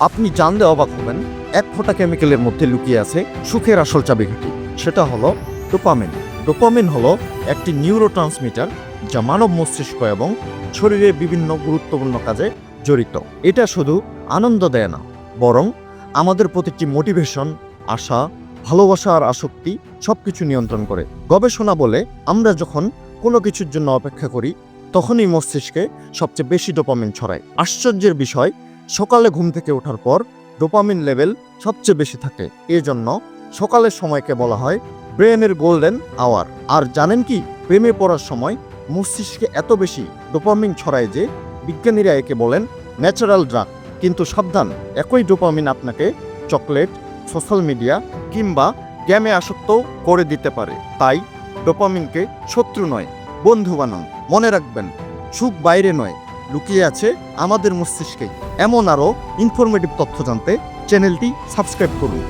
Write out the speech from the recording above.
আপনি জানলে অবাক হবেন, এক ফোঁটা কেমিক্যালের মধ্যে লুকিয়ে আছে সুখের আসল চাবিকাঠি। সেটা হলো ডোপামিন। ডোপামিন হলো একটি নিউরো ট্রান্সমিটার যা মানব মস্তিষ্ক এবং শরীরের বিভিন্ন গুরুত্বপূর্ণ কাজে জড়িত। এটা শুধু আনন্দ দেয় না, বরং আমাদের প্রতিটি মোটিভেশন, আশা, ভালোবাসা আর আসক্তি সবকিছু নিয়ন্ত্রণ করে। গবেষণা বলে আমরা যখন কোনো কিছুর জন্য অপেক্ষা করি, তখনই মস্তিষ্কে সবচেয়ে বেশি ডোপামিন ছড়ায়। আশ্চর্যের বিষয় সকালে ঘুম থেকে ওঠার পর ডোপামিন লেভেল সবচেয়ে বেশি থাকে। এজন্য সকালের সময়কে বলা হয় ব্রেনের গোল্ডেন আওয়ার। আর জানেন কি, প্রেমে পড়ার সময় মস্তিষ্কে এত বেশি ডোপামিন ছড়ায় যে বিজ্ঞানীরা একে বলেন ন্যাচারাল ড্রাগ। কিন্তু সাবধান, একই ডোপামিন আপনাকে চকলেট, সোশ্যাল মিডিয়া কিংবা গেমে আসক্ত করে দিতে পারে। তাই ডোপামিনকে শত্রু নয়, বন্ধু বানান। মনে রাখবেন, সুখ বাইরে নয়। লুকিয়ে আছে আমাদের মস্তিষ্কে এমন আরও ইনফরমেটিভ তথ্য জানতে চ্যানেলটি সাবস্ক্রাইব করুন।